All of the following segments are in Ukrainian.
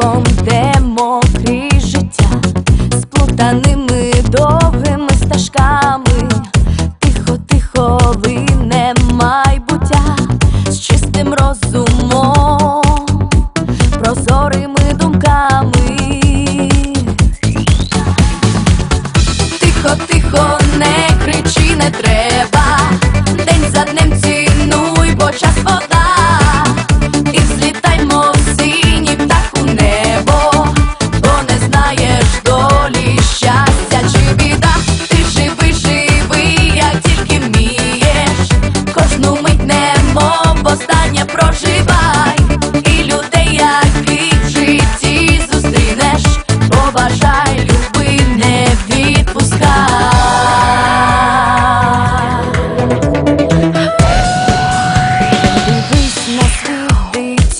ліжком, де мокрі життя, сплутаними довгими стажками, тихо, тихо, лине майбуття. З чистим розумом, прозорими думками, тихо, тихо, не кричи, не треба.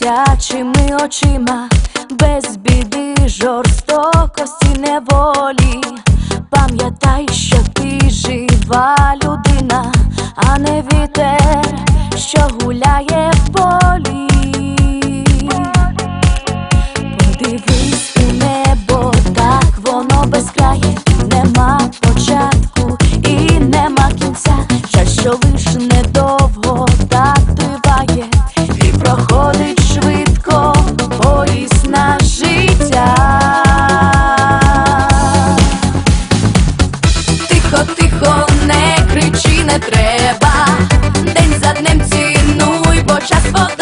дитячими очима, без біди, жорстокості, неволі. Пам'ятай, що ти жива людина, а не вітер, що гуляє в полі. Подивись у небо, так воно безкрає, нема початку і нема кінця, Жаль, що лиш не до. тихо, не кричи, не треба. День за днем цінуй, бо час вода.